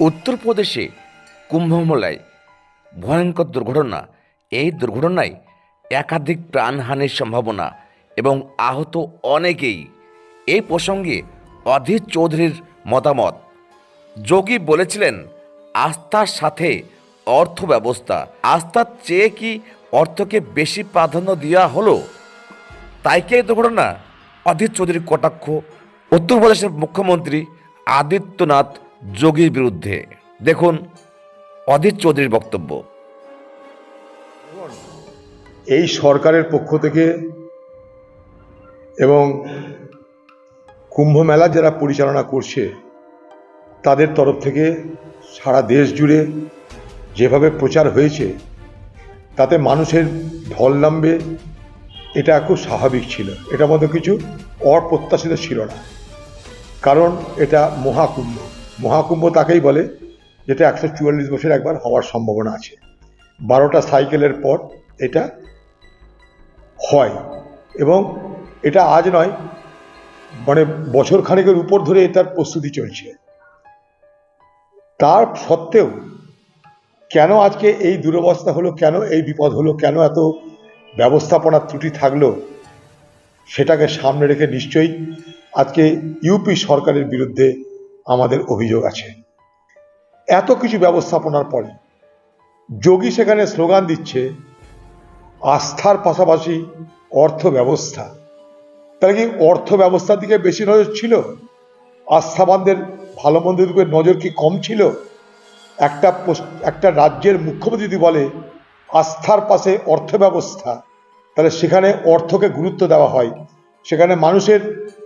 উত্তরপ্রদেশে কুম্ভমেলায় ভয়ঙ্কর দুর্ঘটনা। এই দুর্ঘটনায় একাধিক প্রাণহানির সম্ভাবনা এবং আহত অনেকেই। এই প্রসঙ্গে অধীর চৌধুরীর মতামত। যোগী বলেছিলেন, আস্থার সাথে অর্থ ব্যবস্থা আস্থার চেয়ে কি অর্থকে বেশি প্রাধান্য দেওয়া হলো? তাই কি এই দুর্ঘটনা? অধীর চৌধুরীর কটাক্ষ। উত্তরপ্রদেশের মুখ্যমন্ত্রী আদিত্যনাথ যোগীর বিরুদ্ধে। দেখুন অধীর চৌধুরীর বক্তব্য। এই সরকারের পক্ষ থেকে এবং কুম্ভ মেলা যারা পরিচালনা করছে, তাদের তরফ থেকে সারা দেশ জুড়ে যেভাবে প্রচার হয়েছে, তাতে মানুষের ঢল নামবে, এটা খুব স্বাভাবিক ছিল। এটার মধ্যে কিছু অপ্রত্যাশিত ছিল না। কারণ এটা মহাকুম্ভ। মহাকুম্ভ তাকেই বলে যেটা একশো চুয়াল্লিশ বছর একবার হওয়ার সম্ভাবনা আছে। বারোটা সাইকেলের পর এটা হয় এবং এটা আজ নয় মানে বছর খানেকের উপর ধরে এটার প্রস্তুতি চলছে। তার সত্ত্বেও কেন আজকে এই দুরবস্থা হলো, কেন এই বিপদ হলো, কেন এত ব্যবস্থাপনার ত্রুটি থাকল, সেটাকে সামনে রেখে নিশ্চয়ই আজকে ইউপি সরকারের বিরুদ্ধে আমাদের অভিযোগ আছে। এত কিছু ব্যবস্থাপনার পরে যোগী সেখানে স্লোগান দিচ্ছে, আস্থার পাশাপাশি অর্থ ব্যবস্থা তাহলে কি অর্থ ব্যবস্থার দিকে বেশি নজর ছিল? আস্থাবানদের ভালো মন্দের দিকে নজর কি কম ছিল? একটা একটা রাজ্যের মুখ্যমন্ত্রী যদি বলে আস্থার পাশে অর্থ ব্যবস্থা তাহলে সেখানে অর্থকে গুরুত্ব দেওয়া হয়। সেখানে মানুষের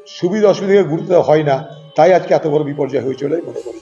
সুবিধা অসুবিধাকে গুরুত্ব দেওয়া হয় না। তাই আজকে এত বড় বিপর্যয় হয়েছিল মনে করি।